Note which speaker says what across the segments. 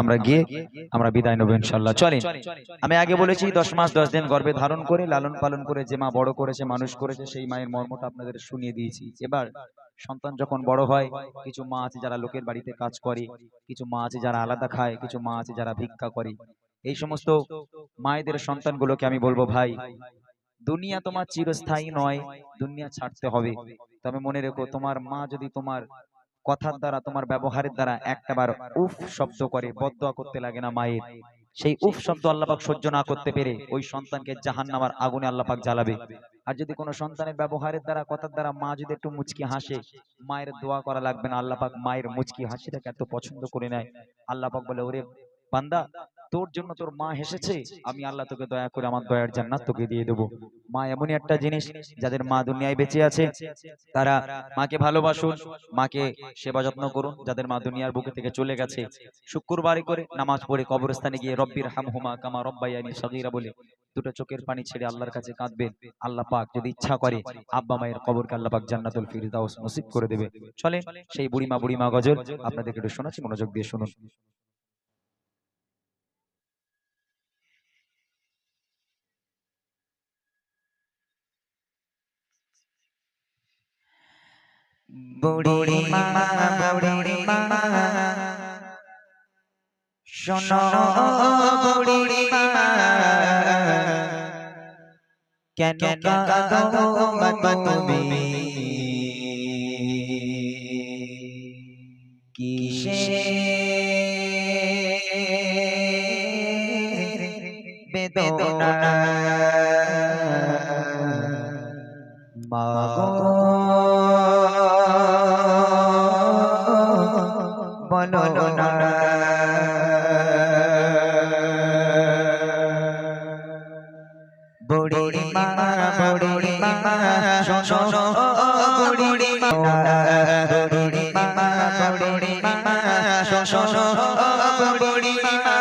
Speaker 1: আমরা গিয়ে আমরা বিদায় নেব ইনশাল্লাহ চলেন। আমি আগে বলেছি দশ মাস দশ দিন গর্ভে ধারণ করে লালন পালন করে যে মা বড় করেছে মানুষ করেছে সেই মায়ের মর্মটা আপনাদের শুনিয়ে দিয়েছি। এবার সন্তান যখন বড় হয় কিছু মা আছে যারা লোকের বাড়িতে কাজ করে কিছু মা আছে যারা আলাদা খায় কিছু মা আছে যারা ভিক্ষা করে। এই সমস্ত মায়েদের সন্তানগুলোকে আমি বলব ভাই দুনিয়া তোমার চিরস্থায়ী নয় দুনিয়া ছাড়তে হবে। তবে মনে রেখো তোমার মা যদি তোমার কথার দ্বারা, তোমার ব্যবহারের দ্বারা একটাবার উফ শব্দ করে বদয়া করতে লাগে না মায়ের। সেই উফ শব্দ আল্লাপাক সহ্য না করতে পেরে ওই সন্তানকে জাহান নামার আগুনে আল্লাপাক জ্বালাবে। আর যদি কোনো সন্তানের ব্যবহারের দ্বারা, কথার দ্বারা মা যদি একটু মুচকি হাসে, মায়ের দোয়া করা লাগবে না, আল্লাপাক মায়ের মুচকি হাসিটাকে এত পছন্দ করে নেয়। আল্লাপাক বলে, ওরে বান্দা তোর জন্য তোর মা হেসেছে আমি আল্লাহ তোকে দয়া করে আমার দয়ার জান্নাত তোকে দিয়ে দেবো। মা এমনই একটা জিনিস যাদের মা দুনিয়ায় বেঁচে আছে। তারা মাকে ভালোবাসুন মাকে সেবা যত্ন করুন যাদের মা দুনিয়ার বুকে থেকে চলে গেছে। শুক্রবারে করে নামাজ পড়ে কবরস্থানে গিয়ে রব্বির হামহুমা কামা রব্বাইয়ানি সগীরা বলে দুটো চোখের পানি ছেড়ে আল্লাহর কাছে কাঁদবেন। আল্লাহ পাক যদি ইচ্ছা করে আব্বা মায়ের কবরকে আল্লাহ পাক জান্নাতুল ফিরদাউস নসিব করে দেবে। চলেন সেই বুড়িমা বুড়িমা গজল আপনাদেরকে একটু শোনাচ্ছি মনোযোগ দিয়ে শুনুন।
Speaker 2: বুড়ি মা বুড়ি মা শোনো বুড়ি মা কেন কাঁদো মা তুমি? কিসে বেদনা? মাগো মা শোনো বুড়ি মা বুড়ি মা বুড়ি মা শোনো বুড়ি মা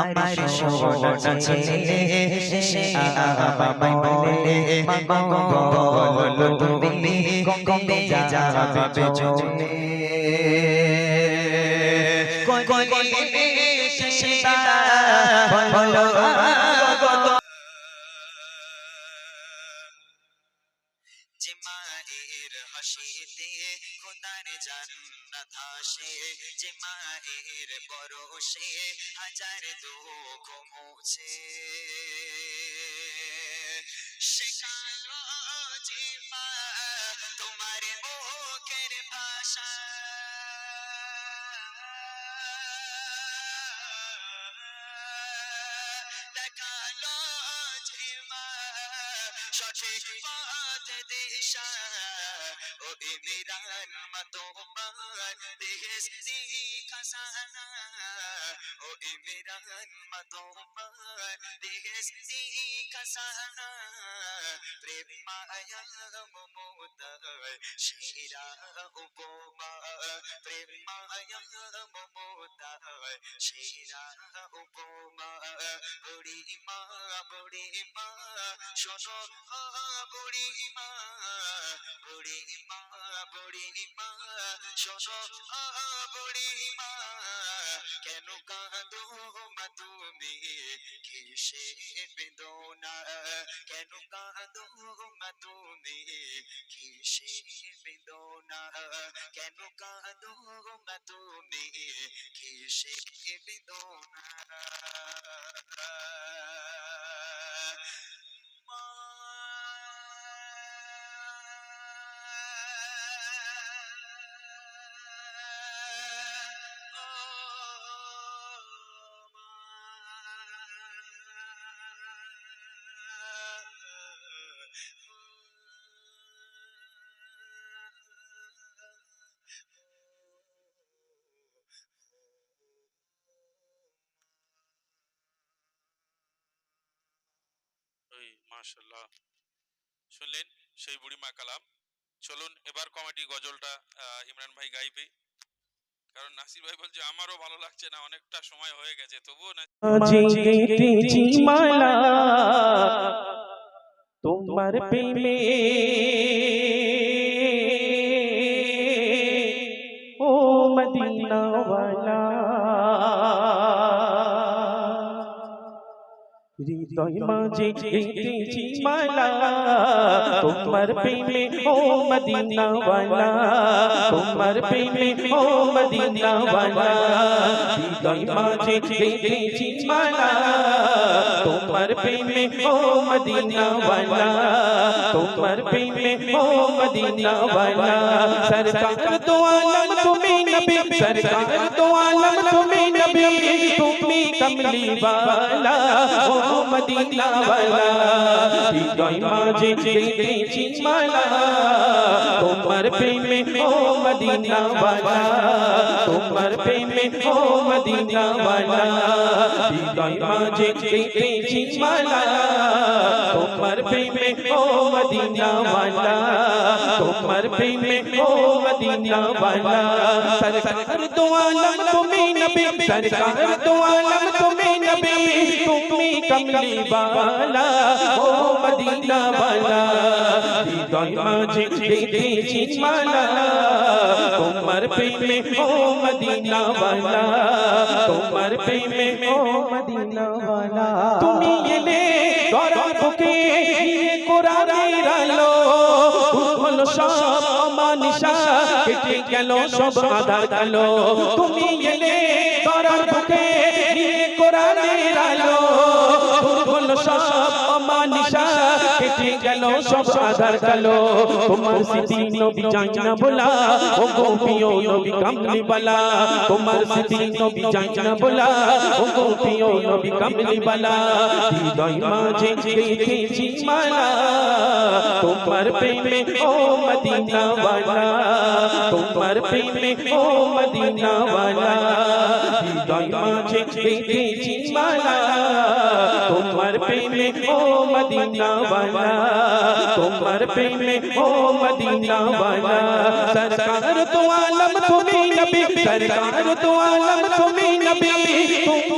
Speaker 2: আমার সীতা বলো যে মায়ের হাসিতে খোদার জান্নাত হাজার দুঃখ মুছে কালো যে মা তোমার মুখের ভাষা। সঠিক পথ দিশা। ও ইমরান মতোমান দেহস্তি খাসানা। ও ইমরান মতোমান দেহস্তি খাসানা। প্রেম মায়া মমতায় শিরা উপমা। প্রেম মায়া মমতায় শিরা উপমা বুড়ি মা বুড়ি মা শোনো বুড়ি মা বুড়ি মা বুড়ি মা শোনো বুড়ি মা কেন কাঁদো মা তুমি কিসে বেদনা কেন কাঁদো মা তুমি কিসে বেদনা কেন কাঁদো কিসে বেদনা
Speaker 3: মাশাল্লাহ শুনলেন সেই বুড়িমা কালাম। চলুন এবার কমেডি গজলটা ইমরান ভাই গাইবে। কারণ নাসির ভাই বলছে আমারও ভালো লাগছে না অনেকটা সময় হয়ে গেছে তবুও
Speaker 4: তোমার প্রেমে ও মদিনাওয়ালা হৃদয় মাঝে গেঁথেছি মালা তোমার প্রেমে ও মদিনাওয়ালা তোমার প্রেমে ও মদিনাওয়ালা হৃদয় মাঝে গেঁথেছি মালা তোমার প্রেমে ও মদিনাওয়ালা তোমার প্রেমে ও মদিনাওয়ালা সরকার তো আলম তুমি নবী সরকার তো আলম তুমি নবী তুমি কমলি वाला ও মদিনা वाला হৃদয় মাঝে গেঁথেছি মালা তোমার প্রেমে ও মদিনা वाला তোমার প্রেমে ও মদিনা वाला হৃদয় মাঝে গেঁথেছি মালা তোমার প্রেমে ও মদিনা वाला তোমার প্রেমে ও মদিনা वाला সরকার দো আলম তুমি নবী সরকার দো नबी তুমি কমলি বালা ও মদিনা বালা হৃদয় মাঝে দেখেছি মালা তোমার প্রেমে ও মদিনা বালা তোমার প্রেমে ও মদিনা বালা তুমি এলে ধরা বুকে নিয়ে কোরআনের আলো হলো সব অমানিশা কেটে গেল সব আধা গেল তুমি এলে ধরা বুকে আলো ভুল সব কেটে গেল সব আধার কালো তোমার স্মৃতি নবী যাই না বলা ও গোপিও নবী কামলি বালা তোমার স্মৃতি নবী যাই না বলা ও গোপিও নবী কামলি বালা হৃদয় মাঝে গেঁথেছি মালা তোমার প্রেমে ও মদিনা वाला তোমার প্রেমে ও মদিনা वाला হৃদয় মাঝে গেঁথেছি মালা তোমার প্রেমে ও মদিনা वाला তোমার প্রেমে, ও মদিনা वाला সরকার তো আলম, তুমি নবী। সরকার তো আলম, তুমি নবী। তুমি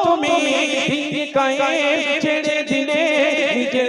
Speaker 4: তুমি কায়ে ছেড়ে দিলে নিজের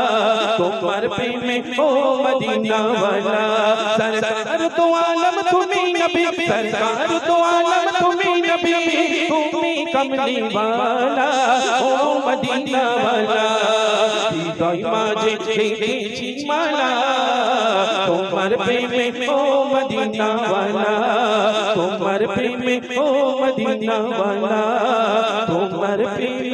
Speaker 4: তোমার প্রেমে ও মদিনা ওয়ালা সরকার তো আলম তুমি নবী সরকার তো আলম তুমি নবী তুমি কমলি ওয়ালা ও মদিনা ওয়ালা হৃদয় মাঝে দেখেছি মালা তোমার প্রেমে ও মদিনা ওয়ালা তোমার প্রেমে ও মদিনা ওয়ালা তোমার প্রেমে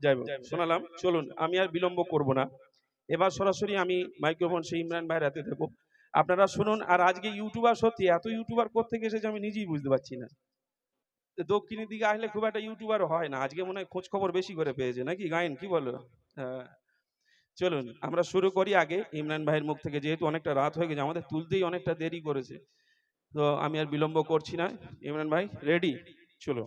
Speaker 4: যাই হোক, শোনালাম চলুন আমি আর বিলম্ব করব না। এবার সরাসরি আমি মাইক্রোফোন সেই ইমরান ভাইয়ের হাতে দেবো। আপনারা শুনুন আর আজকে ইউটিউবার সত্যি এত ইউটিউবার কোথেকে এসেছে আমি নিজেই বুঝতে পারছি না। দক্ষিণের দিকে আসলে খুব একটা ইউটিউবার হয় না আজকে মনে হয় খোঁজ খবর বেশি করে পেয়েছে নাকি? গায়েন কি বলো? হ্যাঁ। চলুন আমরা শুরু করি আগে। ইমরান ভাইয়ের মুখ থেকে যেহেতু অনেকটা রাত হয়ে গেছে আমাদের তুলতেই অনেকটা দেরি করেছে। তো আমি আর বিলম্ব করছি না। ইমরান ভাই রেডি চলো।